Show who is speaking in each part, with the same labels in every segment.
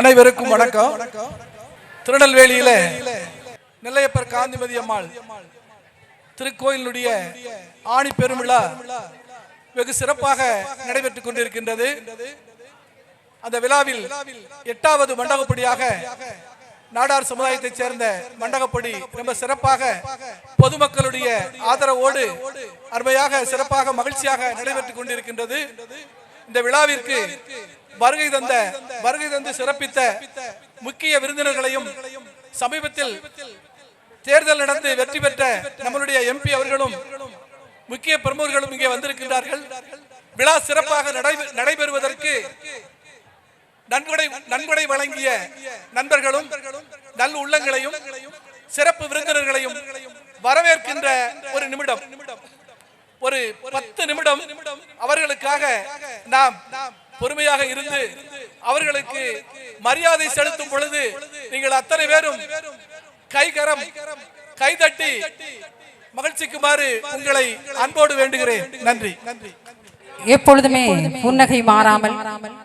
Speaker 1: அனைவருக்கும் வணக்கம். திருநெல்வேலியில நெல்லையப்பர் காந்திமதி அம்மாள் திருக்கோயிலுடைய ஆணி பெருமிழா வெகு சிறப்பாக நடைபெற்றுக் கொண்டிருக்கின்றது. அந்த விழாவில் எட்டாவது மண்டகப்படியாக நாடார் சமுதாயத்தைச் சேர்ந்த மண்டகப்படி ரொம்ப சிறப்பாக பொதுமக்களுடைய ஆதரவோடு அருமையாக சிறப்பாக மகிழ்ச்சியாக நடைபெற்றுக் கொண்டிருக்கின்றது. இந்த விழாவிற்கு வருகை தந்த வருகை தந்து சிறப்பித்த முக்கிய விருந்தினர்களையும் சமீபத்தில் தேர்தல் நடந்து வெற்றி பெற்ற நம்மளுடைய எம்பி அவர்களும் முக்கிய பிரமுகர்களும் இங்கே வந்திருக்கின்றார்கள். விழா சிறப்பாக நடைபெறுவதற்கு நன்கொடை நன்கொடை வழங்கிய நண்பர்களும் நல் உள்ளங்களையும் சிறப்பு விருந்தினர்களையும் வரவேற்கின்ற ஒரு நிமிடம். ஒரு பத்து நிமிடம் அவர்களுக்காக நாம் பொறுமையாக இருந்து அவர்களுக்கு மரியாதை செலுத்தும் பொழுது நீங்கள் அத்தனை பேரும் கைகரம் கைதட்டி மகிழ்ச்சிக்குமாறு உங்களை அன்போடு வேண்டுகிறேன். நன்றி. நன்றி
Speaker 2: எப்பொழுதுமே புன்னகை மாறாமல்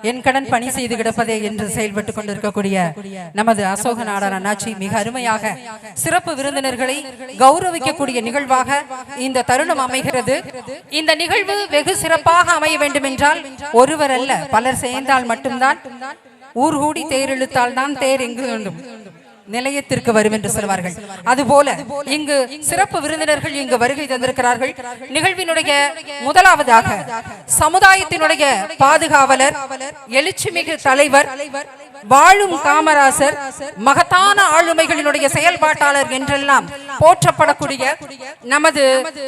Speaker 2: என் கடன் பணி செய்து கிடப்பதே என்று செயல்பட்டுக் கொண்டிருக்கக்கூடிய நமது அசோக நாடார் அண்ணாச்சி மிக அருமையாக சிறப்பு விருந்தினர்களை கௌரவிக்கக்கூடிய நிகழ்வாக இந்த தருணம் அமைகிறது. இந்த நிகழ்வு வெகு சிறப்பாக அமைய வேண்டும் என்றால் ஒருவர் அல்ல பலர் சேர்ந்தால் மட்டும்தான். ஊர் கூடி தேர் இழுத்தால் தான் தேர் எங்கு வேண்டும்? நிலையத்திற்கு வரும் என்று சொல்வார்கள் அதுபோல இங்கு சிறப்பு விருந்தினர்கள் இங்கு வருகை தந்திருக்கிறார்கள். நிகழ்வினுடைய முதலாவதாக சமுதாயத்தினுடைய பாதுகாவலர் எழுச்சிமிகு தலைவர் வாழும் காமராசர் மகத்தான ஆளுமைகளினுடைய செயல்பாட்டாளர் என்றெல்லாம் போற்றப்படக்கூடிய நமது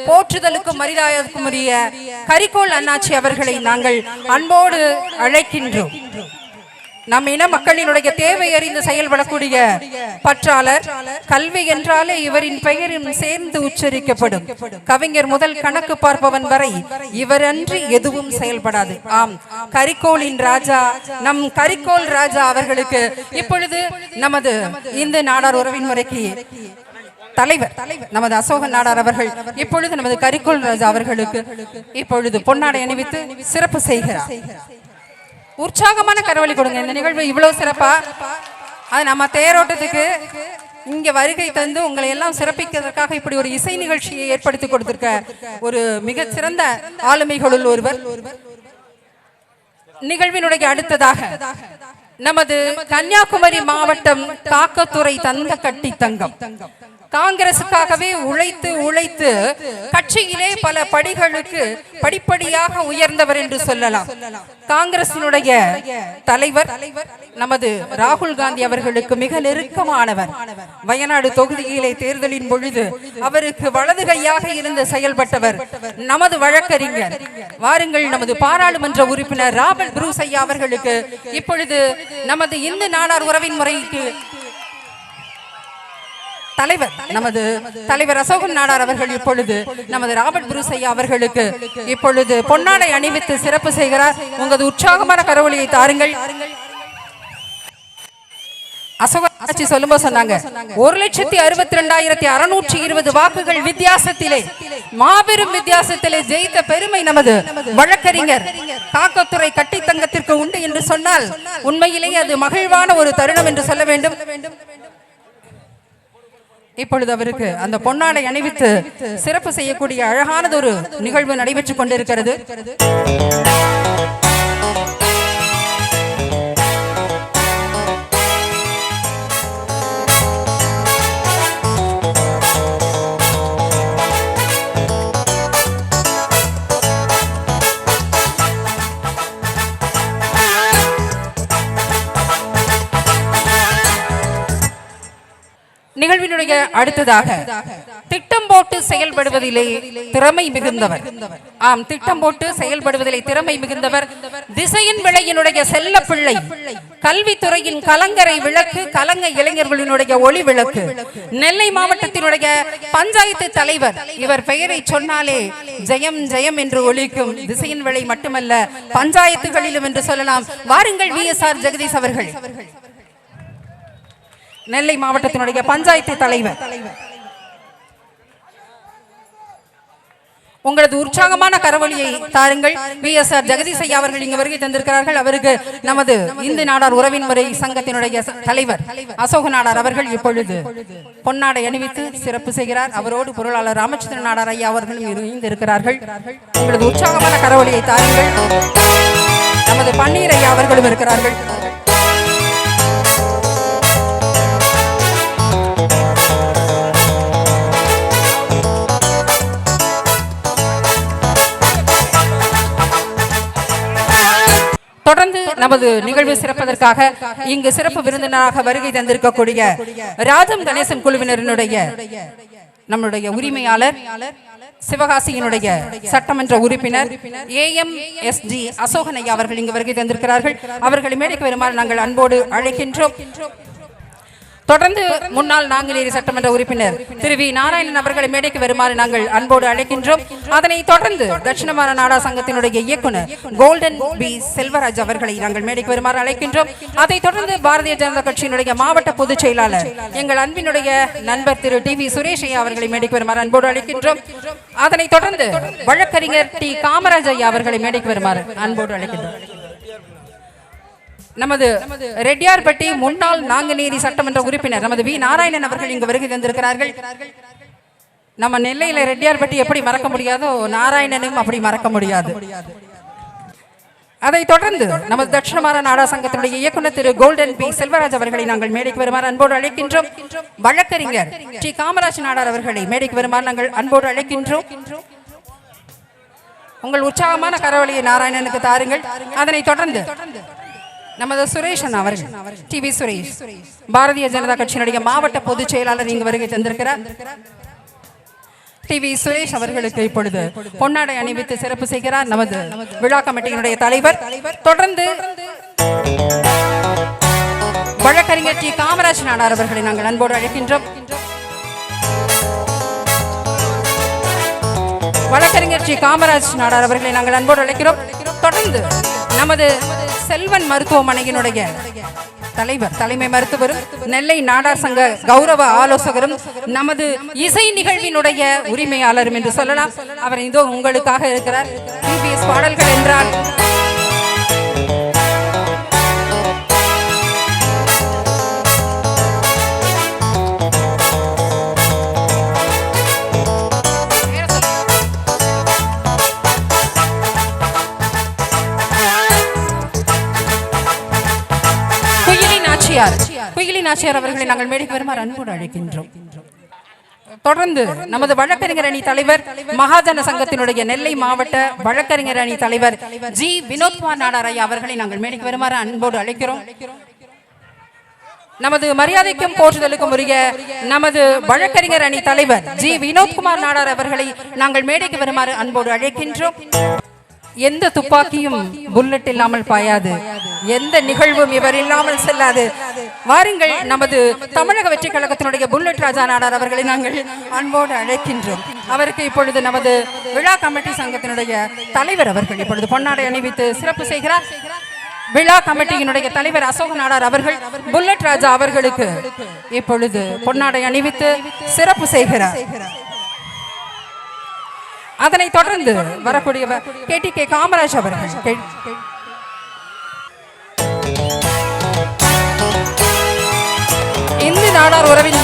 Speaker 2: போற்றுதலுக்கும் மரியாதைக்கும் உரிய கரிகோல் அண்ணாச்சி அவர்களை நாங்கள் அன்போடு அழைக்கின்றோம். நம் இன மக்களினுடைய தேவை அறிந்து செயல்படக்கூடிய பற்றாளர் கல்வி என்றாலே இவரின் பெயரும் சேர்ந்து உச்சரிக்கப்படும். கவிஞர் முதல் கணக்கு பார்ப்பவன் வரை இவரன்றி எதுவும் செயல்படாது. ஆம் கரிக்கோளின் ராஜா நம் கரிக்கோள் ராஜா அவர்களுக்கு இப்பொழுது நமது இந்து நாடார் உறவின் முறைக்கு தலைவர் நமது அசோகன் நாடார் அவர்கள் இப்பொழுது நமது கரிக்கோள் ராஜா அவர்களுக்கு இப்பொழுது பொன்னாடை அணிவித்து சிறப்பு செய்கிறார். உற்சாகமான கரவழி கொடுங்க. இந்த நிகழ்வு இவ்வளவு சிறப்பா? அது நம்ம தேரோட்டத்துக்கு இங்க வருகை தந்து உங்களை எல்லாம் சிறப்பிக்கிறதுக்காக இப்படி ஒரு இசை நிகழ்ச்சியை ஏற்படுத்தி கொடுத்திருக்க ஒரு மிக சிறந்த ஆளுமைகளுள் ஒருவர். நிகழ்வினுடைய அடுத்ததாக நமது கன்னியாகுமரி மாவட்டம் காக்கத்துறை தந்த கட்டி தங்கம். காங்கிரசுக்காகவே உழைத்து உழைத்து கட்சியிலே பல படிகளுக்கு படிப்படியாக உயர்ந்தவர் என்று சொல்லலாம். காங்கிரசினுடைய தலைவர் நமது ராகுல் காந்தி அவர்களுக்கு மிக நெருக்கமானவர். வயநாடு தொகுதியிலே தேர்தலின் பொழுது அவருக்கு வலது கையாக இருந்து செயல்பட்டவர் நமது வழக்கறிஞர். வாருங்கள் நமது பாராளுமன்ற உறுப்பினர் ராபர்ட் புரூஸ் ஐயா அவர்களுக்கு இப்பொழுது நமது இந்து நாடார் உறவின் முறைக்கு தலைவர் நமது தலைவர் அசோகன் நாடார் அவர்கள் இப்பொழுது நமது ராபர்ட் புரூஸ் ஐயா அவர்களுக்கு இப்பொழுது பொன்னாடை அணிவித்து சிறப்பு செய்கிறார். உங்களது உற்சாகமான கரவொலியை தாருங்கள். அசோக ஆட்சி சொல்லும்போது சொன்னாங்க ஒரு லட்சத்தி அறுபத்தி ரெண்டாயிரத்தி அறுநூற்றி இருபது வாக்குகள் வித்தியாசத்திலே மாபெரும் வித்தியாசத்திலே ஜெயித்த பெருமை நமது வழக்கறிஞர் காக்கத்துறை கட்டி தங்கத்திற்கு உண்டு என்று சொன்னால் உண்மையிலேயே அது மகிழ்வான ஒரு தருணம் என்று சொல்ல வேண்டும். இப்பொழுது அவருக்கு அந்த பொன்னாடை அணிவித்து சிறப்பு செய்யக்கூடிய அழகானது ஒரு நிகழ்வு நடைபெற்றுக் கொண்டிருக்கிறது. நிகழ்வினுடைய அடுத்ததாக திட்டம் போட்டு செயல்படுவதிலே திறமை மிகுந்தவர். ஆம் திட்டம் போட்டு செயல்படுவதிலே திறமை மிகுந்தவர். திசையின் விளையினுடைய செல்ல பிள்ளை கல்வித்துறையின் கலங்கரை விளக்கு கலங்க இளைஞர்களினுடைய ஒளி விளக்கு நெல்லை மாவட்டத்தினுடைய பஞ்சாயத்து தலைவர். இவர் பெயரை சொன்னாலே ஜெயம் ஜெயம் என்று ஒலிக்கும். திசையின் விளை மட்டுமல்ல பஞ்சாயத்துகளிலும் என்று சொல்லலாம். வாருங்கள் வி எஸ் ஆர் ஜெகதீஷ் அவர்கள். நெல்லை மாவட்டத்தினுடைய பஞ்சாயத்து தலைவர். உங்களது உற்சாகமான கரவொலியை தாருங்கள். வி எஸ் ஆர் ஜெகதீஷ் ஐயா அவர்கள் இங்கு வருகை தந்திருக்கிறார்கள். அவருக்கு நமது இந்து நாடார் உறவின் முறை சங்கத்தினுடைய தலைவர் அசோக நாடார் அவர்கள் இப்பொழுது பொன்னாடை அணிவித்து சிறப்பு செய்கிறார். அவரோடு பொருளாளர் ராமச்சந்திர நாடார் ஐயா அவர்களும் இணைந்திருக்கிறார்கள். உங்களது உற்சாகமான கரவொலியை தாருங்கள். நமது பன்னீர் ஐயா அவர்களும் இருக்கிறார்கள். நமது நிகழ்வு சிறப்பதற்காக இங்கு சிறப்பு விருந்தினராக வருகை தந்திருக்கக்கூடிய ராஜம் கணேசன் குழுவினரினுடைய நம்முடைய உரிமையாளர் சிவகாசியினுடைய சட்டமன்ற உறுப்பினர் ஏ எம் எஸ் ஜி அசோகனை அவர்கள் இங்கு வருகை தந்திருக்கிறார்கள். அவர்களை மேடைக்கு வருமாறு நாங்கள் அன்போடு அழைக்கின்றோம். தொடர்ந்து முன்னாள் நாங்குநேரி சட்டமன்ற உறுப்பினர் திரு வி. நாராயணன் அவர்களை மேடைக்கு வருமாறு நாங்கள் அன்போடு அழைக்கின்றோம். அதனைத் தொடர்ந்து தட்சிணமான நாடா சங்கத்தினுடைய இயக்குனர் கோல்டன் பி. செல்வராஜ் அவர்களை நாங்கள் மேடைக்கு வருமாறு அழைக்கின்றோம். அதைத் தொடர்ந்து பாரதிய ஜனதா கட்சியினுடைய மாவட்ட பொதுச் செயலாளர் எங்கள் அன்பினுடைய நண்பர் திரு டி. வி. சுரேஷ் ஐயா அவர்களை மேடைக்கு வருமாறு அன்போடு அழைக்கின்றோம். அதனைத் தொடர்ந்து வழக்கறிஞர் டி. காமராஜ் ஐயா அவர்களை மேடைக்கு வருமாறு அன்போடு அழைக்கின்றோம். நமது ரெட்டியார்பட்டி முன்னாள் நாங்குநேரி சட்டமன்ற உறுப்பினர் நமது வி. நாராயணன் அவர்கள் இங்கு வருகை தந்திருக்கிறார்கள். நம்ம நெல்லையில ரெட்டியார்பட்டி எப்படி மறக்க முடியாதோ நாராயணனும் அப்படி மறக்க முடியாது. அதைத் தொடர்ந்து நமது தட்சிணமார நாடா சங்கத்தினுடைய இயக்குனர் திரு கோல்டன் பி. செல்வராஜ் அவர்களை நாங்கள் மேடைக்கு வருமாறு அன்போடு அழைக்கின்றோம். வழக்கறிஞர் ஸ்ரீ காமராஜ் நாடார் அவர்களை மேடைக்கு வருமாறு நாங்கள் அன்போடு அழைக்கின்றோம். உங்கள் உற்சாகமான கரவழியை நாராயணனுக்கு தாருங்கள். அதனைத் தொடர்ந்து நமது சுரேஷன் அவர்கள் டிவி சுரேஷ் பாரதிய ஜனதா கட்சியினுடைய மாவட்ட பொதுச் செயலாளர் இங்கு வருகை தந்திருக்கிறார். டிவி சுரேஷ் அவர்களுக்கு இப்பொழுது பொன்னாடை அணிவித்து சிறப்பு செய்கிறார் நமது விழா கமிட்டியினுடைய தலைவர். தொடர்ந்து வழக்கறிஞர் டி காமராஜ் நாடார் அவர்களை நாங்கள் அன்போடு அழைக்கின்றோம். வழக்கறிஞர் டி காமராஜ் நாடார் அவர்களை நாங்கள் அன்போடு அழைக்கிறோம். தொடர்ந்து நமது செல்வன் மருத்துவமனையினுடைய தலைவர் தலைமை மருத்துவரும் நெல்லை நாடார் சங்க கௌரவ ஆலோசகரும் நமது இசை நிகழ்வினுடைய உரிமையாளரும் என்று சொல்லலாம். அவர் இதோ உங்களுக்காக இருக்கிறார். பாடல்கள் என்றால் குயிலி நாச்சியார் அவர்களை நாங்கள் மேடைக்கு வருமாறு அன்போடு அழைக்கின்றோம். தொடர்ந்து நமது வழக்கறிஞர் அணி தலைவர் மகாஜன சங்கத்தினுடைய நெல்லை மாவட்ட வழக்கறிஞர் அணி தலைவர் ஜி. வினோத்குமார் நாடாரையா அவர்களை நாங்கள் மேடைக்கு வருமாறு அன்போடு அழைக்கிறோம். நமது மரியாதைக்கும் போற்றுதலுக்கும் உரிய நமது வழக்கறிஞர் அணி தலைவர் ஜி. வினோத்குமார் நாடார் அவர்களை நாங்கள் மேடைக்கு வருமாறு அன்போடு அழைக்கின்றோம். எந்த துப்பாக்கியும் புல்லட் இல்லாமல் பாயாது. எந்த நிகழ்வும் இவர் இல்லாமல் செல்லாது. வாருங்கள் நமது தமிழக வெற்றி கழகத்தினுடைய புல்லட் ராஜா நாடார் அவர்களை நாங்கள் அன்போடு அழைக்கின்றோம். அவருக்கு இப்பொழுது நமது விழா கமிட்டி சங்கத்தினுடைய தலைவர் அவர்கள் இப்பொழுது பொன்னாடை அணிவித்து சிறப்பு செய்கிறார். விழா கமிட்டியினுடைய தலைவர் அசோக நாடார் அவர்கள் புல்லட் ராஜா அவர்களுக்கு இப்பொழுது பொன்னாடை அணிவித்து சிறப்பு செய்கிறார். அதனைத் தொடர்ந்து வரக்கூடியவர் கே டி கே காமராஜ் அவர்கள். நாடார் உறவின்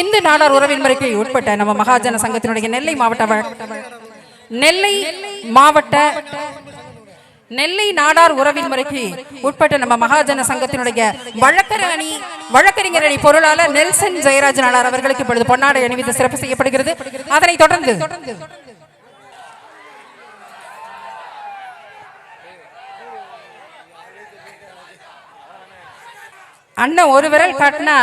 Speaker 2: இந்து நாடார் உறவின் முறைக்கு உட்பட்ட நம்ம மகாஜன சங்கத்தினுடைய நெல்லை மாவட்ட நெல்லை மாவட்ட நெல்லை நாடார் உறவின் முறைக்கு உட்பட்ட நம்ம மகாஜன சங்கத்தினுடைய வழக்கர் அணி வழக்கறிஞர் அணி பொருளாளர் நெல்சன் ஜெயராஜ் நாடார் அவர்களுக்கு இப்பொழுது பொன்னாடை அணிவித்து சிறப்பு செய்யப்படுகிறது. அதனைத் தொடர்ந்து அண்ணன் ஒரு விரல் காட்டினா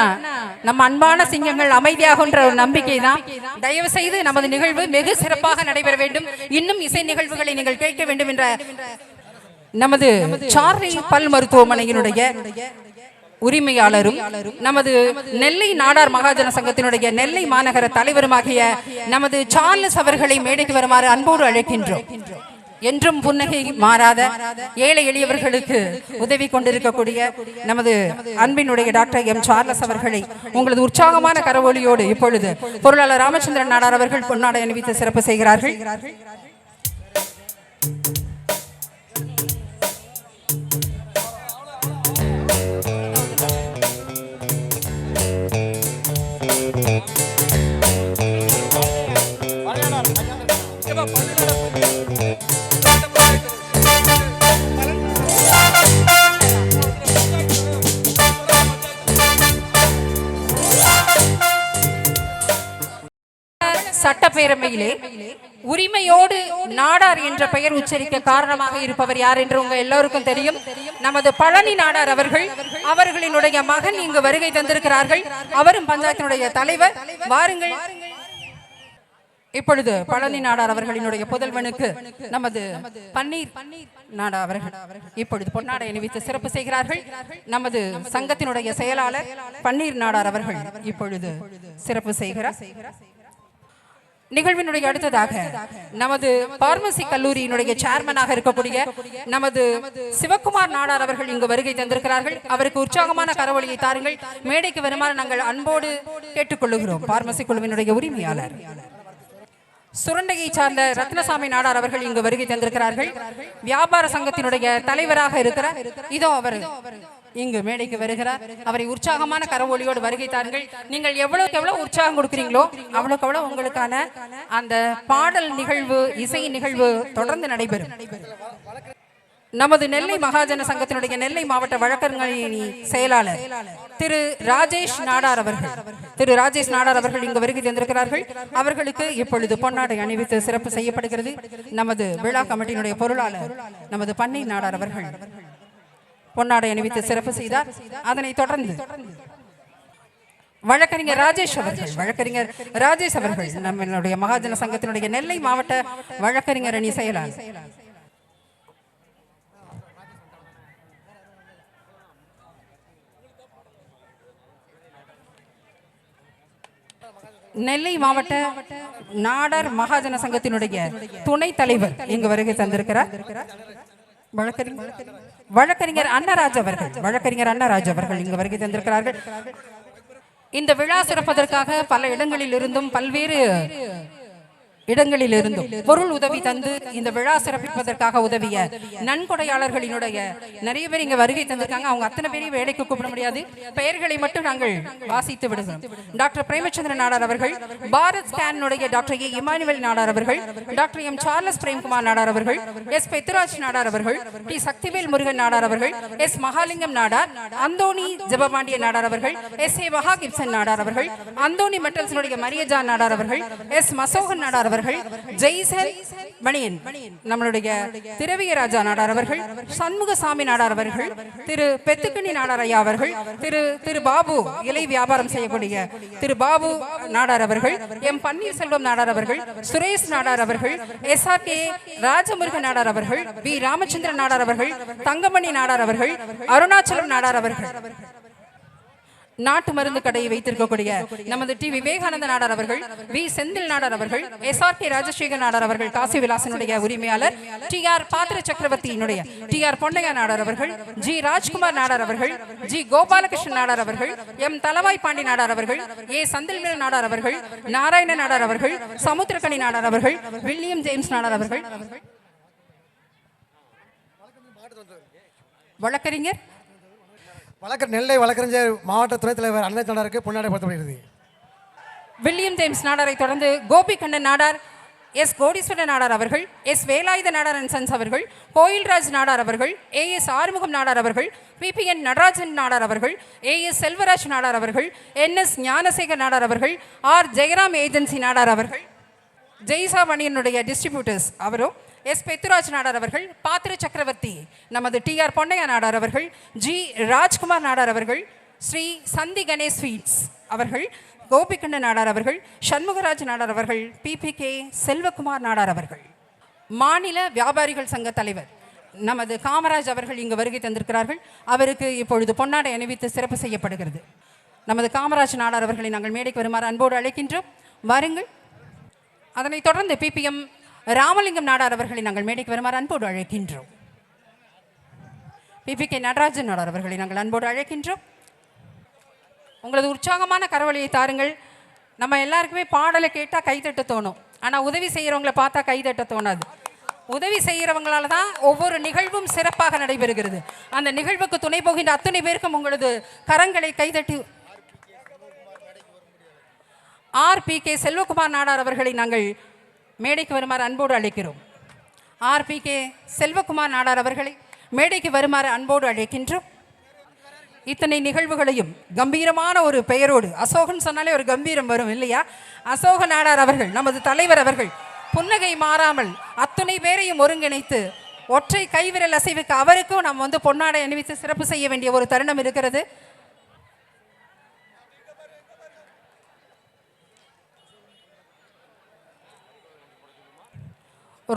Speaker 2: நம்ம அன்பான சிங்கங்கள் அமைதியாகுன்ற ஒரு நம்பிக்கை தான் தயவு செய்து நமது நிகழ்வு வெகு சிறப்பாக நடைபெற வேண்டும். இன்னும் இசை நிகழ்வுகளை நீங்கள் கேட்க வேண்டும் என்ற நமது சார்லி பல் மருத்துவமனையினுடைய உரிமையாளரும் நமது நெல்லை நாடார் மகாஜன சங்கத்தினுடைய நெல்லை மாநகர தலைவருமாகிய நமது சார்லஸ் அவர்களை மேடைக்கு வருமாறு அன்போடு அழைக்கின்றோம். என்றும் புன்னகை மாறாத ஏழை எளியவர்களுக்கு உதவி கொண்டிருக்கக்கூடிய நமது அன்பினுடைய டாக்டர் எம். சார்லஸ் அவர்களை உங்களது உற்சாகமான கரவொலியோடு இப்பொழுது பொருளாளர் ராமச்சந்திரன் நாடார் அவர்கள் பொன்னாடை அணிவித்து சிறப்பு செய்கிறார்கள். சட்டப்பேரவையிலே உரிமையோடு நாடார் என்ற பெயர் உச்சரிக்க காரணமாக இருப்பவர் யார் என்று உங்க எல்லோருக்கும் தெரியும். நமது பழனி நாடார் அவர்கள் அவர்களினுடைய மகன் இங்கு வருகை தந்திருக்கிறார்கள். அவரும் பஞ்சாயத்தினுடைய தலைவர். வாருங்கள். இப்பொழுது பழனி நாடார் அவர்களினுடைய புதல்வனுக்கு நமது பன்னீர் நாடா அவர்கள் இப்பொழுது பொன்னாடை அணிவித்து சிறப்பு செய்கிறார்கள். நமது சங்கத்தினுடைய செயலாளர் பன்னீர் நாடார் அவர்கள் இப்பொழுது சிறப்பு செய்கிறார். நிகழ்வினுடைய அடுத்ததாக நமது பார்மசி கல்லூரியினுடைய சேர்மனாக இருக்கக்கூடிய நமது சிவகுமார் நாடார் அவர்கள் இங்கு வருகை தந்திருக்கிறார்கள். அவருக்கு உற்சாகமான கரவொலியை தாருங்கள். மேடைக்கு வருமாறு நாங்கள் அன்போடு கேட்டுக்கொள்ளுகிறோம். பார்மசி குழுவினுடைய உரிமையாளர். சுரண்டையை சார்ந்த ரத்னசாமி நாடார் அவர்கள் இங்கு வருகை தந்திருக்கிறார்கள். வியாபார சங்கத்தினுடைய தலைவராக இருக்கிறார். இதோ அவர். இங்கு மேடைக்கு வருகிறார். அவரை உற்சாகமான கரவொலியோடு வருகை தாருங்கள் நீங்கள் எவ்வளவுக்கு எவ்வளவு உற்சாகம் கொடுக்கிறீங்களோ அவ்வளவுக்கு அவ்வளவு உங்களுக்கான அந்த பாடல் நிகழ்வு இசை நிகழ்வு தொடர்ந்து நடைபெறும். நமது நெல்லை மகாஜன சங்கத்தினுடைய நெல்லை மாவட்ட வழக்கறிஞரணி செயலாளர் திரு ராஜேஷ் நாடார் அவர்கள். திரு ராஜேஷ் நாடார் அவர்கள் இங்கு வருகை தந்திருக்கிறார்கள். அவர்களுக்கு இப்பொழுது பொன்னாடை அணிவித்து சிறப்பு செய்யப்படுகிறது. நமது விழா கமிட்டியினுடைய பொருளாளர் நமது பண்ணை நாடார் அவர்கள். பொன்னாடை அணிவித்து சிறப்பு செய்தார். அதனைத் தொடர்ந்து வழக்கறிஞர் ராஜேஷ் அவர்கள் வழக்கறிஞர் ராஜேஷ் அவர்கள் நம்மளுடைய மகாஜன சங்கத்தினுடைய நெல்லை மாவட்ட வழக்கறிஞர் அணி செயலாளர். நெல்லை மாவட்ட நாடார் மகாஜன சங்கத்தினுடைய துணைத் தலைவர் இங்கு வருகை தந்திருக்கிறார். வழக்கறிஞர். வழக்கறிஞர் அன்னராஜ் அவர்கள் வழக்கறிஞர் அன்னராஜ் அவர்கள் இங்கு வருகை தந்திருக்கிறார்கள். இந்த விழா சிறப்பதற்காக பல இடங்களில் இருந்தும் பல்வேறு இடங்களில் இருந்தும் பொருள் உதவி தந்து இந்த விழா சிறப்பிப்பதற்காக உதவிய நன்கொடையாளர்களினுடைய நிறைய பேர் இங்க வருகை தந்திருக்காங்க. அவங்க அத்தனை பேரையும் வேலைக்கு கூப்பிட முடியாது. பெயர்களை மட்டும் நாங்கள் வாசித்து விடுகிறோம். டாக்டர் பிரேமச்சந்திரன் நாடார் அவர்கள் பாரத் ஸ்கேனுடைய டாக்டர் ஏ இமானுவேல் நாடார் அவர்கள் doctor M Charles Premkumar Nadar அவர்கள் எஸ் பெத்துராஜ் நாடார் அவர்கள் டி சக்திவேல் முருகன் நாடார் அவர்கள் எஸ் மகாலிங்கம் நாடார் அந்தோணி ஜெபபாண்டிய நாடார் அவர்கள் எஸ் ஏ மகா கிப்சன் நாடார் அவர்கள் அந்தோணி மெட்டல்ஸினுடைய மரியஜா நாடார் அவர்கள் எஸ் மசோகன் நாடார் அவர்கள் ஜெய்சன் மணியன் நம்மளுடைய திரவியராஜா நாடார் அவர்கள் சண்முகசாமி நாடார் அவர்கள் திரு பெத்துக்கணி நாடார் ஐயா அவர்கள் திரு திரு பாபு இலை வியாபாரம் செய்யக்கூடிய திரு பாபு நாடார் அவர்கள் எம் பன்னீர்செல்வம் நாடார் அவர்கள் சுரேஷ் நாடார் அவர்கள் S R K Rajamurugan Nadar அவர்கள் வி ராமச்சந்திரன் நாடார் அவர்கள் தங்கமணி நாடார் அவர்கள் அருணாச்சலம் நாடார் அவர்கள். நாட்டு மருந்து கடையை வைத்திருக்கக்கூடிய நமது டி விவேகானந்த நாடார் அவர்கள் வி செந்தில் நாடார் அவர்கள் S R K Rajasekar Nadar அவர்கள் காசி விலாசனுடைய உரிமையாளர் டி ஆர் பாத்திர சக்கரவர்த்தியினுடைய டி ஆர் பொன்னையா நாடார் அவர்கள் ஜி ராஜ்குமார் நாடார் அவர்கள் ஜி கோபாலகிருஷ்ணன் நாடார் அவர்கள் எம் தலவாய் பாண்டி நாடார் அவர்கள் ஏ சந்தில்வேல் நாடார் அவர்கள் நாராயண நாடார் அவர்கள் சமுத்திரக்கணி நாடார் அவர்கள் வில்லியம் ஜேம்ஸ் நாடார் அவர்கள் வழக்கறிஞர்
Speaker 3: வழக்க நெல்லை வழக்கறிஞர் மாவட்ட துணைத் தலைவர் அண்ணன் தொண்டருக்கு பொன்னாடைப்படுத்தப்படுகிறது
Speaker 2: வில்லியம் ஜேம்ஸ் நாடாரை தொடர்ந்து கோபிகண்ணன் நாடார் எஸ் கோடீஸ்வரன் நாடார் அவர்கள் S Velayutha Nadar and sons அவர்கள் கோயில்ராஜ் நாடார் அவர்கள் ஏ எஸ் ஆறுமுகம் நாடார் அவர்கள் பிபிஎன் நடராஜன் நாடார் அவர்கள் ஏ எஸ் செல்வராஜ் நாடார் அவர்கள் என் எஸ் ஞானசேகர் நாடார் அவர்கள் ஆர் ஜெயராம் ஏஜென்சி நாடார் அவர்கள். ஜெய்சா மணியனுடைய டிஸ்ட்ரிபியூட்டர்ஸ் அவரும் எஸ் பெத்துராஜ் நாடார் அவர்கள் பாத்திர சக்கரவர்த்தி நமது டி ஆர் பொன்னையா நாடார் அவர்கள் ஜி ராஜ்குமார் நாடார் அவர்கள் ஸ்ரீ சந்தி கணேஷ் ஸ்வீட்ஸ் அவர்கள் கோபிகண்ண நாடார் அவர்கள் சண்முகராஜ் நாடார் அவர்கள் பிபிகே செல்வகுமார் நாடார் அவர்கள். மாநில வியாபாரிகள் சங்க தலைவர் நமது காமராஜ் அவர்கள் இங்கு வருகை தந்திருக்கிறார்கள். அவருக்கு இப்பொழுது பொன்னாடை அணிவித்து சிறப்பு செய்யப்படுகிறது. நமது காமராஜ் நாடார் அவர்களை நாங்கள் மேடைக்கு வருமாறு அன்போடு அழைக்கின்றோம். வாருங்கள். அதனைத் தொடர்ந்து பிபிஎம் ராமலிங்கம் நாடார் அவர்களை நாங்கள் மேடைக்கு வருமாறு அன்போடு அழைக்கின்றோம். BP K. நடராஜன் நாடார் அவர்களை நாங்கள் அன்போடு அழைக்கின்றோம். உங்களது உற்சாகமான கரவழியை தாருங்கள். நம்ம எல்லாருக்குமே பாடலை கேட்டால் கைதட்ட தோணும். ஆனால் உதவி செய்கிறவங்கள பார்த்தா கைதட்ட தோணாது. உதவி செய்கிறவங்களால தான் ஒவ்வொரு நிகழ்வும் சிறப்பாக நடைபெறுகிறது. அந்த நிகழ்வுக்கு துணை போகின்ற அத்தனை பேருக்கும் உங்களது கரங்களை கைதட்டி R. P. K. Selvakumar Nadar அவர்களை நாங்கள் மேடைக்கு வருமாறு அன்போடு அழைக்கிறோம். R P K Selvakumar Nadar அவர்களை மேடைக்கு வருமாறு அன்போடு அழைக்கின்றோம். இத்தனை நிகழ்வுகளையும் கம்பீரமான ஒரு பெயரோடு அசோகன் சொன்னாலே ஒரு கம்பீரம் வரும் இல்லையா? அசோக நாடார் அவர்கள் நமது தலைவர் அவர்கள் புன்னகை மாறாமல் அத்துணை பேரையும் ஒருங்கிணைத்து ஒற்றை கைவிரல் அசைவுக்கு அவருக்கும் நாம் வந்து பொன்னாடை அணிவித்து சிறப்பு செய்ய வேண்டிய ஒரு தருணம் இருக்கிறது.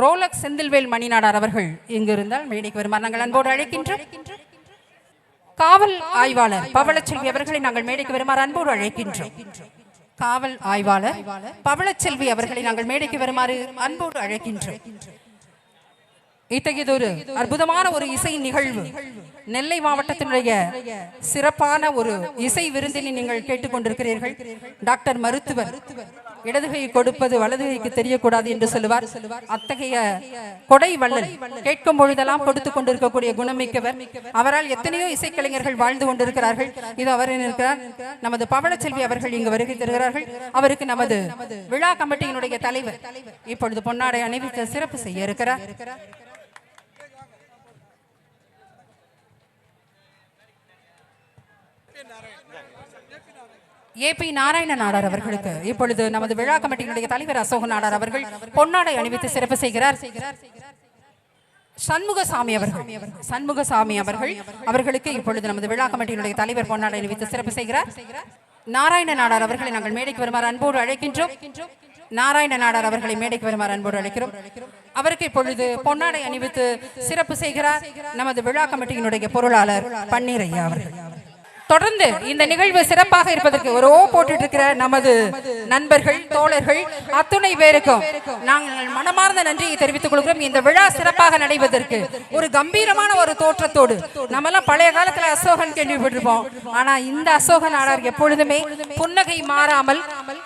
Speaker 2: ரோலக் செந்தில்வேல் மணிநாடார் அவர்கள் இங்கு இருந்தால் மேடைக்கு வருமாறு நாங்கள் அன்போடு அழைக்கின்றோம். காவல் ஆய்வாளர் பவளச்செல்வி அவர்களை நாங்கள் மேடைக்கு வருமாறு அன்போடு அழைக்கின்றோம். காவல் ஆய்வாளர் பவளச்செல்வி அவர்களை நாங்கள் மேடைக்கு வருமாறு அன்போடு அழைக்கின்றோம். இத்தகையதொரு அற்புதமான ஒரு இசை நிகழ்வு. நெல்லை மாவட்டத்தினுடைய சிறப்பான ஒரு இசை விருந்தினை நீங்கள் கேட்டுக்கொண்டிருக்கிறீர்கள். டாக்டர் மருத்துவர் இடதுகை கொடுப்பது வலதுகைக்கு தெரியக்கூடாது என்று சொல்லுவார். அத்தகைய கொடை வள்ளல் கேட்கும் பொழுதெல்லாம் கொடுத்து கொண்டிருக்கக்கூடிய குணமிக்கவர். அவரால் எத்தனையோ இசைக்கலைஞர்கள் வாழ்ந்து கொண்டிருக்கிறார்கள். இது அவர் இருக்கிறார்? நமது பவளச்செல்வி அவர்கள் இங்கு வருகை தருகிறார்கள். அவருக்கு நமது விழா கமிட்டியினுடைய தலைவர் இப்பொழுது பொன்னாடை அணிவித்து சிறப்பு செய்ய இருக்கிறார். ஏபி நாராயண நாடார் அவர்களுக்கு. இப்பொழுது நமது விழா கமிட்டியினுடைய தலைவர் அசோக நாடார் அவர்கள் பொன்னாடை அணிவித்து சிறப்பு செய்கிறார். சண்முகசாமி அவர்கள். சண்முகசாமி அவர்கள் அவர்களுக்கு இப்பொழுது நமது விழா கமிட்டியினுடைய தலைவர் பொன்னாடை அணிவித்து சிறப்பு செய்கிறார். நாராயண நாடார் அவர்களை நாங்கள் மேடைக்கு வருமாறு அன்போடு அழைக்கின்றோம். நாராயண நாடார் அவர்களை மேடைக்கு வருமாறு அன்போடு அழைக்கிறோம். அவருக்கு இப்பொழுது பொன்னாடை அணிவித்து சிறப்பு செய்கிறார். நமது விழா கமிட்டியினுடைய பொருளாளர் பன்னீரையா அவர்கள். தொடர்ந்து இந்த நிகழ்வு சிறப்பாக இருப்பதற்கு ஒரு ஓ போட்டுட்டு இருக்கிற நமது நண்பர்கள் தோழர்கள் அத்துணை பேருக்கும் நாங்கள் மனமார்ந்த நன்றியை தெரிவித்துக் கொள்கிறோம். இந்த விழா சிறப்பாக நடைபெறுவதற்கு ஒரு கம்பீரமான ஒரு தோற்றத்தோடு நம்மெல்லாம் பழைய காலத்துல அசோகன் கேள்விப்பட்டிருப்போம் ஆனா இந்த அசோக நாடார் எப்பொழுதுமே புன்னகை மாறாமல்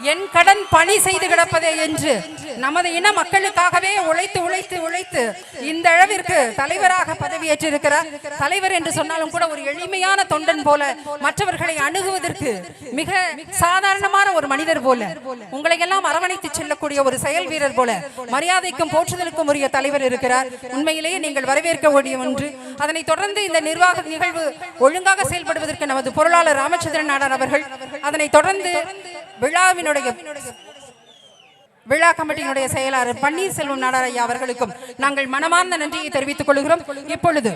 Speaker 2: என் கடன் பணி செய்து கிடப்பதே என்று நமது இன மக்களுக்காகவே உழைத்து உழைத்து உழைத்து இந்த அளவிற்கு தலைவராக பதவியேற்றிருக்கிறார் தலைவர் என்று சொன்னாலும் கூட ஒரு எளிமையான தொண்டன் போல மற்றவர்களை அணுகுவதற்கு மிக சாதாரணமான ஒரு மனிதர் போல. உங்களை எல்லாம் அரவணைத்து செல்லக்கூடிய ஒரு செயல் வீரர் போல. மரியாதைக்கும் போற்றுதலுக்கும் உரிய தலைவர் இருக்கிறார். உண்மையிலேயே நீங்கள் வரவேற்க வேண்டிய ஒன்று. அதனை தொடர்ந்து இந்த நிர்வாக நிகழ்வு ஒழுங்காக செயல்படுவதற்கு நமது பொருளாளர் ராமச்சந்திரன் நாடார் அவர்கள் அதனை தொடர்ந்து விழாவினுடைய விழா கமிட்டியினுடைய செயலாளர் பன்னீர்செல்வம் நாடார் ஐயா அவர்களுக்கும் நாங்கள் மனமார்ந்த நன்றியை தெரிவித்துக் கொள்கிறோம். இப்பொழுது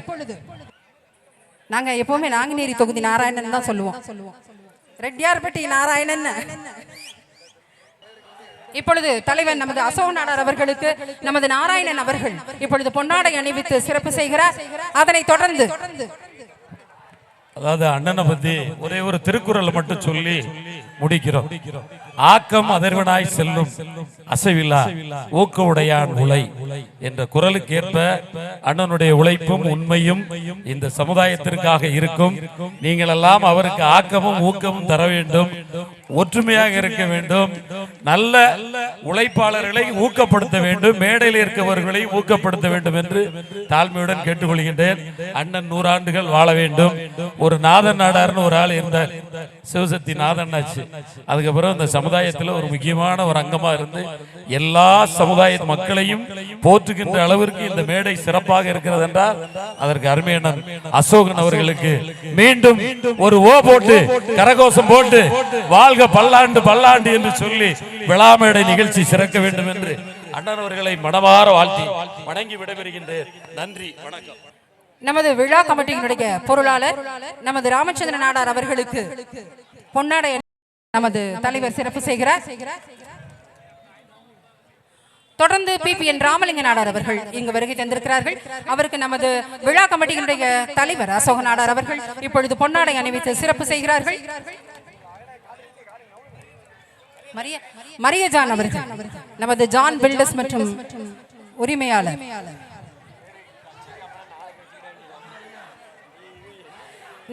Speaker 2: நாங்க எப்பவுமே நாங்குநேரி தொகுதி நாராயணன் தான் சொல்லுவோம். ரெட்டியார்பட்டி நாராயணன். இப்பொழுது தலைவர் நமது அசோகநாடர் அவர்களுக்கு நமது நாராயணன் அவர்கள் இப்பொழுது பொன்னாடை அணிவித்து சிறப்பு செய்கிறார் அதனை தொடர்ந்து.
Speaker 4: அதாவது அண்ணனை பத்தி ஒரே ஒரு திருக்குறள் மட்டும் சொல்லி முடிக்கிறோம். ஆக்கம் அதிர்வனாய் செல்லும். அசைவில்லா ஊக்க உடையான் உலை என்ற குரலுக்கு ஏற்ப அண்ணனுடைய உழைப்பும் உண்மையும் இந்த சமுதாயத்திற்காக இருக்கும். நீங்கள் எல்லாம் அவருக்கு ஆக்கமும் ஊக்கமும் தர வேண்டும். ஒற்றுமையாக இருக்க வேண்டும். நல்ல உழைப்பாளர்களை ஊக்கப்படுத்த வேண்டும். மேடையில் இருக்கவர்களை ஊக்கப்படுத்த வேண்டும் என்று தாழ்மையுடன் கேட்டுக்கொள்கின்றேன். அண்ணன் நூறாண்டுகள் வாழ வேண்டும். ஒரு நாதன் நாடார்னு ஒரு ஆள் இருந்தார். சிவசக்தி நாதன் ஆச்சு. அதுக்கப்புறம் இந்த சமுதாயத்தில் ஒரு முக்கியமான ஒரு அங்கமாக இருந்து எல்லா சமுதாய மக்களையும் போற்றுகின்ற அளவிற்கு இந்த மேடை சிறப்பாக இருக்கிறது என்றால் அதற்கு அருமையண்ணன் அசோகன் அவர்களுக்கு மீண்டும் ஒரு ஓ போட்டு கரகோஷம் போட்டு வாழ்க பல்லாண்டு பல்லாண்டு என்று சொல்லி விழா மேடை நிகழ்ச்சி சிறக்க வேண்டும் என்று அண்ணன் அவர்களை மனமாற வாழ்த்தி வணங்கி விடைபெறுகின்றேன். நன்றி வணக்கம்.
Speaker 2: நமது விழா கமிட்டியினுடைய பொருளாளர் நமது ராமச்சந்திரன் நாடார் அவர்களுக்கு பொன்னாடை நமது தலைவர் சிறப்பு செய்கிறார். தொடர்ந்து பிபிஎன் ராமலிங்க நாடார் அவர்கள் இங்கு வருகை தந்திருக்கிறார்கள். அவருக்கு நமது விழா கமிட்டியினுடைய தலைவர் அசோக நாடார் அவர்கள் இப்பொழுது பொன்னாடை அணிவித்து சிறப்பு செய்கிறார்கள். மரியஜான் மரிய ஜான் அவர்கள் நமது ஜான் பில்டர்ஸ் மற்றும் உரிமையாளர்.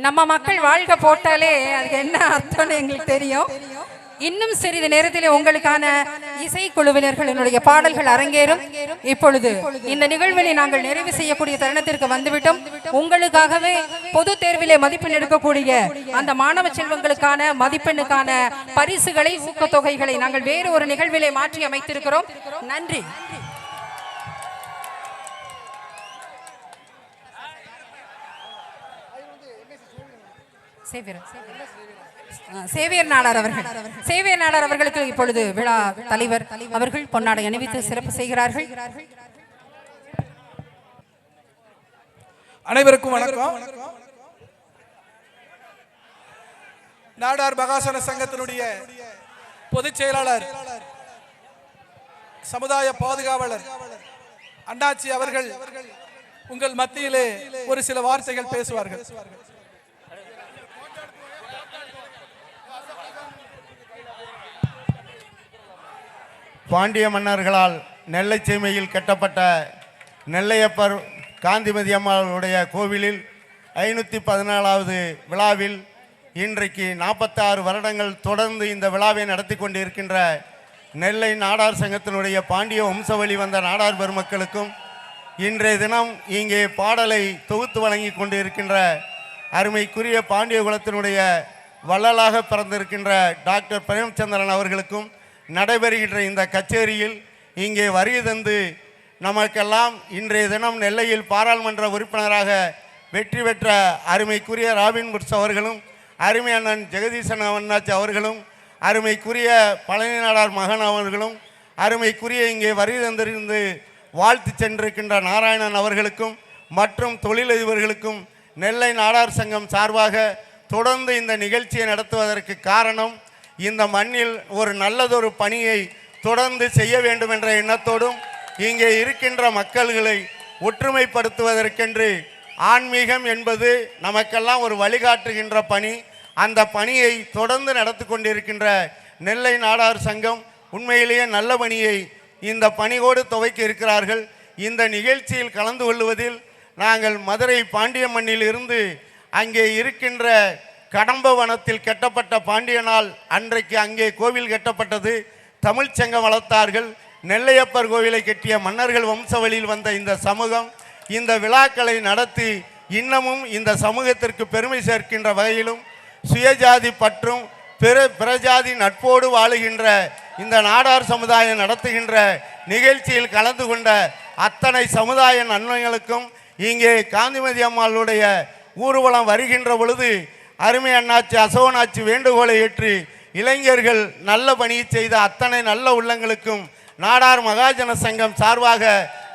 Speaker 2: நம்ம மக்கள் வாழ்க போட்டாலே அதுக்கு என்ன அர்த்தம்னு எங்களுக்கு தெரியும். இன்னும் சிறிது நேரத்தில் உங்களுக்கான இசைக்குழுவினர்களினுடைய பாடல்கள் அரங்கேறும். இப்பொழுது இந்த நிகழ்வினை நாங்கள் நிறைவு செய்யக்கூடிய தருணத்திற்கு வந்துவிட்டோம். உங்களுக்காகவே பொது தேர்விலே மதிப்பெண் எடுக்கக்கூடிய அந்த மாணவ செல்வங்களுக்கான மதிப்பெண்ணுக்கான பரிசுகளை ஊக்கத்தொகைகளை நாங்கள் வேறு ஒரு நிகழ்விலே மாற்றி அமைத்திருக்கிறோம். நன்றி. சேவியர். ஆ, சேவியர் நாடார் அவர்கள். சேவியர் நாடார் அவர்களுக்கு இப்பொழுது விழா தலைவர் அவர்கள் பொன்னாடை அணிவித்து சிறப்பு செய்கிறார்கள்.
Speaker 1: அனைவருக்கும் வணக்கம். நாடார் மகாசன சங்கத்தினுடைய பொதுச் செயலாளர் சமுதாய பாதுகாவலர் அண்ணாச்சி அவர்கள் உங்கள் மத்தியிலே ஒரு சில வார்த்தைகள் பேசுவார்கள்.
Speaker 5: பாண்டிய மன்னர்களால் நெல்லை சீமையில் கட்டப்பட்ட நெல்லையப்பர் காந்திமதி அம்மாளுடைய கோவிலில் ஐநூற்றி பதினாலாவது விழாவில் இன்றைக்கு நாற்பத்தாறு வருடங்கள் தொடர்ந்து இந்த விழாவை நடத்தி கொண்டிருக்கின்ற நெல்லை நாடார் சங்கத்தினுடைய பாண்டிய வம்சவழி வந்த நாடார் பெருமக்களுக்கும் இன்றைய தினம் இங்கே பாடலை தொகுத்து வழங்கி கொண்டிருக்கின்ற அருமைக்குரிய பாண்டிய குலத்தினுடைய வள்ளலாக பிறந்திருக்கின்ற டாக்டர் பிரேமச்சந்திரன் அவர்களுக்கும் நடைபெறுகின்ற இந்த கச்சேரியில் இங்கே வருகை தந்து நமக்கெல்லாம் இன்றைய தினம் நெல்லையில் பாராளுமன்ற உறுப்பினராக வெற்றி பெற்ற அருமைக்குரிய ராபின் புட்ஸ் அவர்களும் அருமை அண்ணன் ஜெகதீசன் அவன்னாச்சி அவர்களும் அருமைக்குரிய பழனி நாடார் மகன் அவர்களும் அருமைக்குரிய இங்கே வருகை தந்திருந்து வாழ்த்து சென்றிருக்கின்ற நாராயணன் அவர்களுக்கும் மற்றும் தொழிலதிபர்களுக்கும் நெல்லை நாடார் சங்கம் சார்பாக தொடர்ந்து இந்த நிகழ்ச்சியை நடத்துவதற்கு காரணம் இந்த மண்ணில் ஒரு நல்லதொரு பணியை தொடர்ந்து செய்ய வேண்டும் என்ற எண்ணத்தோடும் இங்கே இருக்கின்ற மக்கள்களை ஒற்றுமைப்படுத்துவதற்கென்று ஆன்மீகம் என்பது நமக்கெல்லாம் ஒரு வழிகாட்டுகின்ற பணி. அந்த பணியை தொடர்ந்து நடத்தி கொண்டிருக்கின்ற நெல்லை நாடார் சங்கம் உண்மையிலேயே நல்ல பணியை இந்த பணியோடு துவைக்க இருக்கிறார்கள். இந்த நிகழ்ச்சியில் கலந்து கொள்வதில் நாங்கள் மதுரை பாண்டியம்மண்ணில் இருந்து அங்கே இருக்கின்ற கடம்ப வனத்தில் கட்டப்பட்ட பாண்டியனால் அன்றைக்கு அங்கே கோவில் கட்டப்பட்டது. தமிழ்ச்சங்க வளர்த்தார்கள். நெல்லையப்பர் கோவிலை கட்டிய மன்னர்கள் வம்சவழியில் வந்த இந்த சமூகம் இந்த விழாக்களை நடத்தி இன்னமும் இந்த சமூகத்திற்கு பெருமை சேர்க்கின்ற வகையிலும் சுயஜாதி பற்றும் பிற பிரஜாதி நட்போடு வாழுகின்ற இந்த நாடார் சமுதாயம் நடத்துகின்ற நிகழ்ச்சியில் கலந்து கொண்ட அத்தனை சமுதாய நன்மைகளுக்கும் இங்கே காந்திமதி அம்மாளுடைய ஊர்வலம் வருகின்ற பொழுது அருமை அண்ணாச்சி அசோகனாச்சி வேண்டுகோளை ஏற்று இளைஞர்கள் நல்ல பணியை செய்த அத்தனை நல்ல உள்ளங்களுக்கும் நாடார் மகாஜன சங்கம் சார்பாக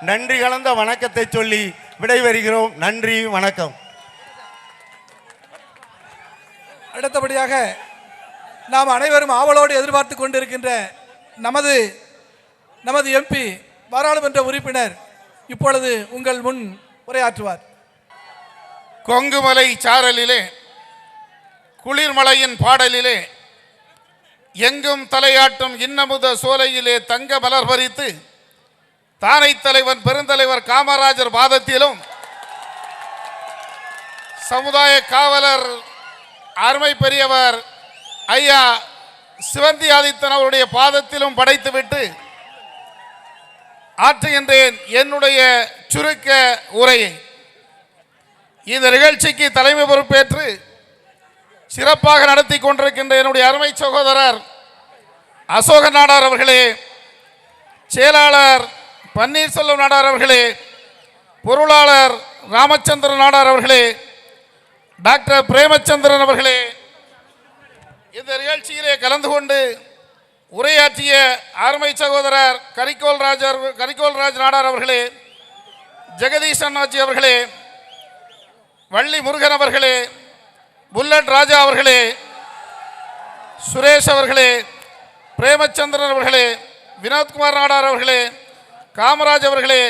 Speaker 5: நன்றி கலந்த வணக்கத்தை சொல்லி விடைபெறுகிறோம். நன்றி வணக்கம்.
Speaker 1: அடுத்தபடியாக நாம் அனைவரும் ஆவலோடு எதிர்பார்த்து கொண்டிருக்கின்ற நமது நமது எம்பி பாராளுமன்ற உறுப்பினர் இப்பொழுது உங்கள் முன் உரையாற்றுவார்.
Speaker 6: கொங்குமலை சாரலிலே குளிர்மலையின் பாடலிலே எங்கும் தலையாட்டும் இன்னமுத சோலையிலே தங்க மலர் பறித்து தானை தலைவன் பெருந்தலைவர் காமராஜர் பாதத்திலும் சமுதாய காவலர் அருமை பெரியவர் ஐயா சிவந்தி ஆதித்தன் அவருடைய பாதத்திலும் படைத்துவிட்டு ஆற்றுகின்றேன் என்னுடைய சுருக்க உரையை. இந்த நிகழ்ச்சிக்கு தலைமை பொறுப்பேற்று சிறப்பாக நடத்தி கொண்டிருக்கின்ற என்னுடைய அருமை சகோதரர் அசோக நாடார் அவர்களே செயலாளர் பன்னீர்செல்வம் நாடார் அவர்களே பொருளாளர் ராமச்சந்திரன் நாடார் அவர்களே டாக்டர் பிரேமச்சந்திரன் அவர்களே இந்த நிகழ்ச்சியிலே கலந்து கொண்டு உரையாற்றிய அருமை சகோதரர் கரிகோல் ராஜர் கரிகோல் ராஜ் நாடார் அவர்களே ஜெகதீஷ் அண்ணாச்சி அவர்களே வள்ளி முருகன் அவர்களே புல்லட் ராஜா அவர்களே சுரேஷ் அவர்களே பிரேமச்சந்திரன் அவர்களே வினோத்குமார் நாடார் அவர்களே காமராஜ் அவர்களே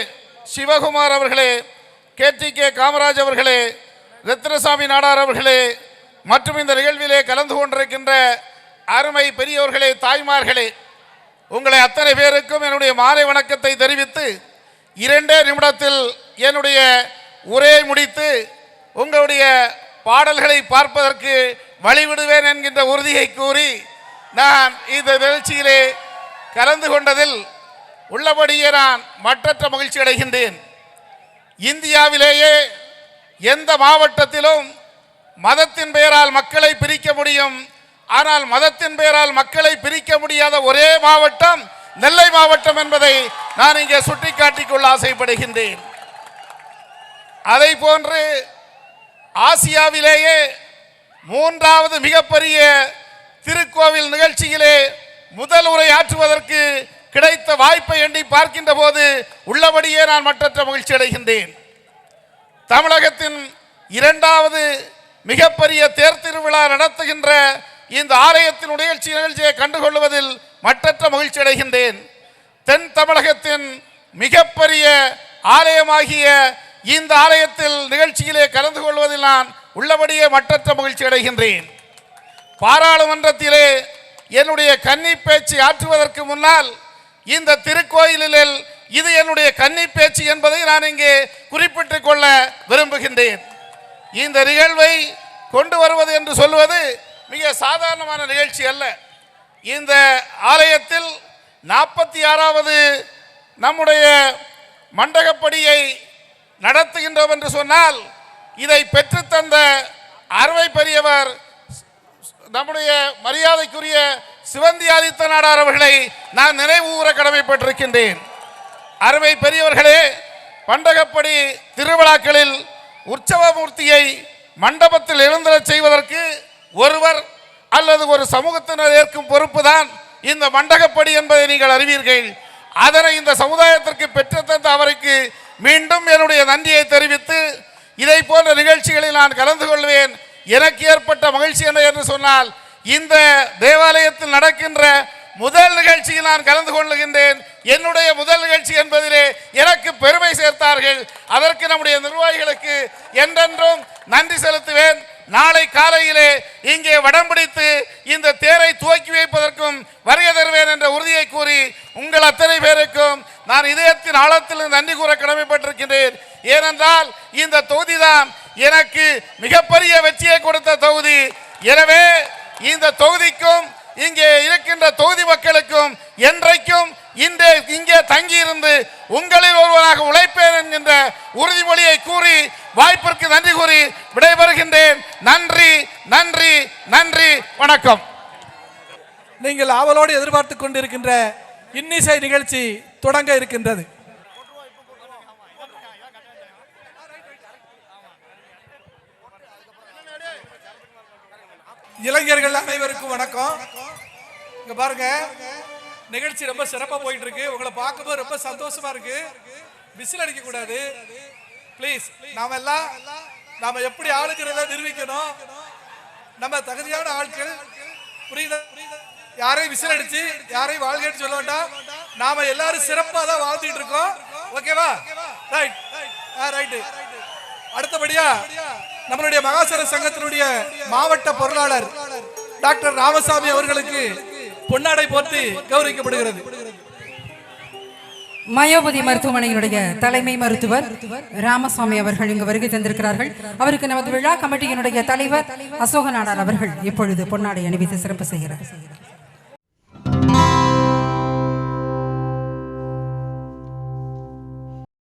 Speaker 6: சிவகுமார் அவர்களே கேடி கே காமராஜ் அவர்களே ரத்னசாமி நாடார் அவர்களே மற்றும் இந்த நிகழ்விலே கலந்து கொண்டிருக்கின்ற அருமை பெரியவர்களே தாய்மார்களே உங்களை அத்தனை பேருக்கும் என்னுடைய மாலை வணக்கத்தை தெரிவித்து இரண்டே நிமிடத்தில் என்னுடைய உரையை முடித்து உங்களுடைய பாடல்களை பார்ப்பதற்கு வழிவிடுவேன் என்கின்ற உறுதியை கூறி நான் இந்த நிகழ்ச்சியிலே கலந்து கொண்டதில் உள்ளபடியே நான் மற்றற்ற மகிழ்ச்சி அடைகின்றேன். இந்தியாவிலேயே எந்த மாவட்டத்திலும் மதத்தின் பெயரால் மக்களை பிரிக்க முடியும். ஆனால் மதத்தின் பெயரால் மக்களை பிரிக்க முடியாத ஒரே மாவட்டம் நெல்லை மாவட்டம் என்பதை நான் இங்கே சுட்டிக்காட்டிக் கொள்ள ஆசைப்படுகின்றேன். அதை போன்று ஆசியாவிலேயே மூன்றாவது மிகப்பெரிய திருக்கோவில் நிகழ்ச்சியிலே முதல் உரை ஆற்றுவதற்கு கிடைத்த வாய்ப்பை எண்ணி பார்க்கின்ற போது உள்ளபடியே நான் மற்றற்ற மகிழ்ச்சி அடைகின்றேன். தமிழகத்தின் இரண்டாவது மிகப்பெரிய தேர் திருவிழா நடத்துகின்ற இந்த ஆலயத்தின் நிகழ்ச்சி நிகழ்ச்சியை கண்டுகொள்வதில் மற்றற்ற மகிழ்ச்சி அடைகின்றேன். தென் தமிழகத்தின் மிகப்பெரிய ஆலயமாகிய இந்த ஆலயத்தில் நிகழ்ச்சியிலே கலந்து கொள்வதில் நான் உள்ளபடியே மற்றற்ற மகிழ்ச்சி அடைகின்றேன். பாராளுமன்றத்திலே என்னுடைய கன்னி பேச்சு ஆற்றுவதற்கு முன்னால் இந்த திருக்கோயிலில் இது என்னுடைய கன்னி பேச்சு என்பதை நான் இங்கே குறிப்பிட்டுக் கொள்ள விரும்புகின்றேன். இந்த நிகழ்வை கொண்டு வருவது என்று சொல்வது மிக சாதாரணமான நிகழ்ச்சி அல்ல. இந்த ஆலயத்தில் நாற்பத்தி ஆறாவது நம்முடைய மண்டகப்படியை நடத்துகின்றோம் என்று சொன்னால் இதை பெற்றுத்தந்த அறுவை பெரியவர் நம்முடைய மரியாதைக்குரிய சிவந்தி ஆதித்த நாடார் அவர்களை நான் நினைவு கூற கடமைப்பட்டிருக்கின்றேன். அறுவை பெரியவர்களே பண்டகப்படி திருவிழாக்களில் உற்சவமூர்த்தியை மண்டபத்தில் எழுந்தரச் செய்வதற்கு ஒருவர் அல்லது ஒரு சமூகத்தினர் ஏற்கும் பொறுப்புதான் இந்த மண்டகப்படி என்பதை நீங்கள் அறிவீர்கள். அதனை இந்த சமுதாயத்திற்கு பெற்றுத்தந்த அவருக்கு மீண்டும் என்னுடைய நன்றியை தெரிவித்து இதை போன்ற நிகழ்ச்சிகளில் நான் கலந்து கொள்வேன். எனக்கு ஏற்பட்ட மகிழ்ச்சி என்ன என்று சொன்னால் இந்த தேவாலயத்தில் நடக்கின்ற முதல் நிகழ்ச்சியில் நான் கலந்து கொள்ளுகின்றேன் என்னுடைய முதல் நிகழ்ச்சி என்பதிலே எனக்கு பெருமை சேர்த்தார்கள். அதற்கு நம்முடைய நிர்வாகிகளுக்கு என்றென்றும் நன்றி செலுத்துவேன். நாளை காலையிலே இங்கே வடம் பிடித்து இந்த தேரை துவக்கி வைப்பதற்கும் வருகை தருவேன் என்ற உறுதியை கூறி உங்கள் அத்தனை பேருக்கும் நான் இதயத்தின் ஆழத்தில் நன்றி கூற கடமைப்பட்டிருக்கின்றேன். ஏனென்றால் இந்த தொகுதி தான் எனக்கு மிகப்பெரிய வெற்றியை கொடுத்த தொகுதி. எனவே இந்த தொகுதிக்கும் இங்கே இருக்கின்ற தொகுதி மக்களுக்கும் என்றைக்கும் இன்றே இங்கே தங்கியிருந்து உங்களில் ஒருவராக உழைப்பேன் என்கின்ற உறுதிமொழியை கூறி வாய்ப்பிற்கு நன்றி கூறி விடைபெறுகின்றேன். நன்றி நன்றி நன்றி வணக்கம்.
Speaker 1: நீங்கள் ஆவலோடு எதிர்பார்த்து கொண்டிருக்கின்ற இன்னிசை நிகழ்ச்சி தொடங்க இருக்கின்றது. இளைஞர்கள் அனைவருக்கும் வணக்கம். இங்க பாருங்க. நிகழ்ச்சி ரொம்ப சிறப்பா போயிட்டு இருக்கு உங்களை பார்க்கும்போது ரொம்ப சந்தோஷமா இருக்கு. விசில் அடிக்க கூடாது. ப்ளீஸ் நாம எல்லாம் நாம எப்படி ஆளுங்கிறத நிரூபிக்கணும். நம்ம தகுதியான ஆட்கள். புரியுதா? யாரையும் விசில் அடிச்சு யாரையும் வாழ்க்கைன்னு சொல்ல வேண்டாம். நாம எல்லாரும் சிறப்பா தான் வாழ்ந்துட்டு இருக்கோம். ஓகேவா ரைட் ரைட்டு அடுத்தபடியா நம்மளுடைய மகாசர சங்கத்தினுடைய மாவட்ட பொருளாளர் டாக்டர் ராமசாமி அவர்களுக்கு பொன்னாடை போட்டு கௌரவிக்கப்படுகிறது.
Speaker 2: மயோபதி மருத்துவமனையினுடைய தலைமை மருத்துவர் ராமசாமி அவர்கள் இங்கு வருகை தந்திருக்கிறார்கள். அவருக்கு நமது விழா கமிட்டியினுடைய தலைவர் அசோக நாடார் அவர்கள் இப்பொழுது பொன்னாடை அணிவித்து சிறப்பு செய்கிறார்.